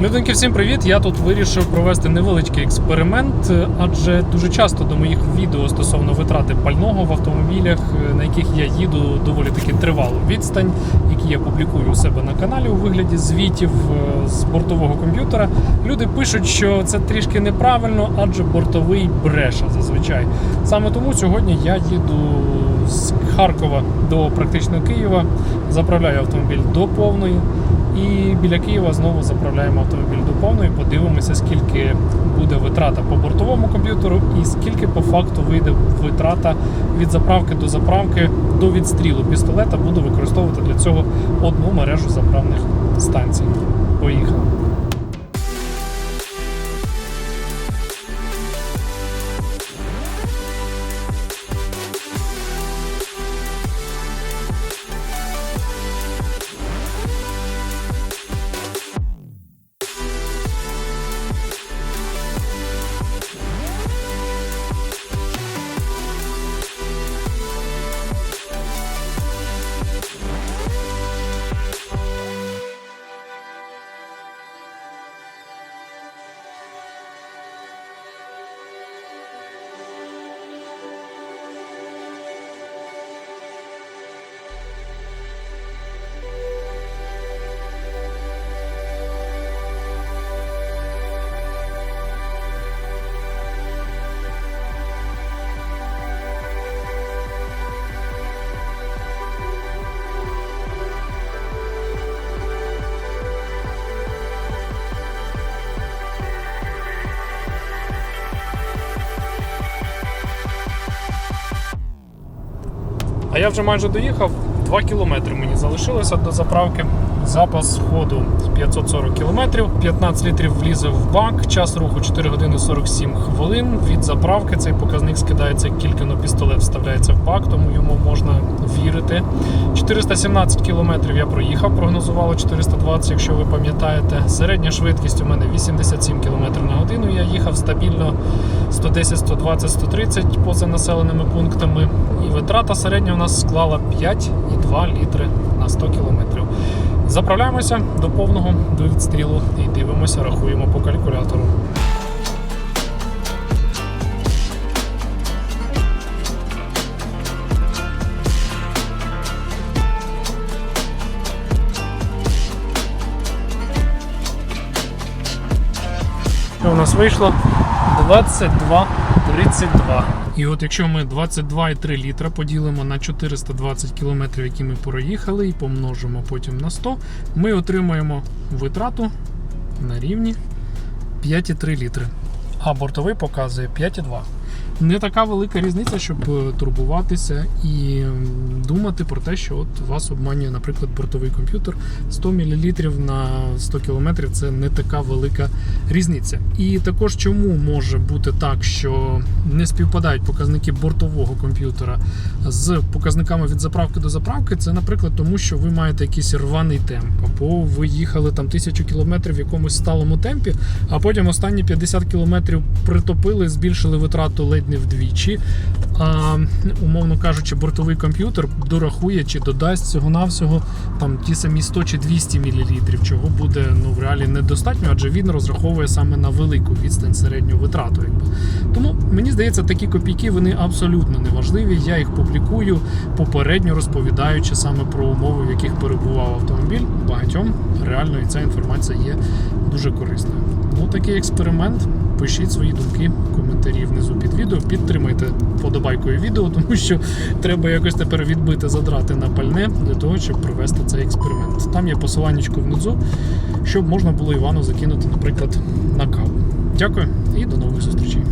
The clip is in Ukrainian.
Людинки, всім привіт! Я тут вирішив провести невеличкий експеримент, адже дуже часто до моїх відео стосовно витрати пального в автомобілях, на яких я їду доволі таки тривалу відстань, які я публікую у себе на каналі у вигляді звітів е, з бортового комп'ютера. Люди пишуть, що це трішки неправильно, адже бортовий бреше зазвичай. Саме тому сьогодні я їду з Харкова до практично Києва, заправляю автомобіль до повної. І біля Києва знову заправляємо автомобіль до повної. Подивимося, скільки буде витрата по бортовому комп'ютеру, і скільки по факту вийде витрата від заправки до заправки до відстрілу пістолета. Буду використовувати для цього одну мережу заправних станцій. Поїхали. Я вже майже доїхав. 2 кілометри мені залишилося до заправки. Запас ходу 540 кілометрів, 15 літрів влізе в бак, час руху 4 години 47 хвилин. Від заправки цей показник скидається, як на пістолет вставляється в бак, тому йому можна вірити. 417 кілометрів я проїхав, прогнозувало 420, якщо ви пам'ятаєте. Середня швидкість у мене 87 км на годину. Я їхав стабільно 110, 120, 130 поза населеними пунктами. І витрата середня у нас склала 5,2 літри на 100 кілометрів. Заправляємося до повного до відстрілу і дивимося, рахуємо по калькулятору. Що у нас вийшло? 22,32. І от якщо ми 22,3 літра поділимо на 420 км, які ми проїхали, і помножимо потім на 100, ми отримаємо витрату на рівні 5,3 літри. А бортовий показує 5,2. Не така велика різниця, щоб е, турбуватися і думати про те, що от вас обманює, наприклад, бортовий комп'ютер. 100 мл на 100 км це не така велика різниця. І також чому може бути так, що не співпадають показники бортового комп'ютера з показниками від заправки до заправки, це, наприклад, тому що ви маєте якийсь рваний темп, або ви їхали там тисячу кілометрів в якомусь сталому темпі, а потім останні 50 кілометрів притопили, збільшили витрату ледь не вдвічі. А, умовно кажучи, бортовий комп'ютер дорахує чи додасть всього-навсього там ті самі 100 чи 200 мл, чого буде ну, в реалі недостатньо, адже він розраховує саме на велику відстань середню витрату. Якби. Тому мені здається, такі копійки вони абсолютно не важливі. Я їх публікую попередньо розповідаючи саме про умови, в яких перебував автомобіль. Багатьом реально і ця інформація є дуже корисною. Ну, такий експеримент. Пишіть свої думки, коментарі внизу під відео. Підтримайте подобайкою відео, тому що треба якось тепер відбити задрати на пальне для того, щоб провести цей експеримент. Там є посилання внизу, щоб можна було Івану закинути, наприклад, на каву. Дякую і до нових зустрічей.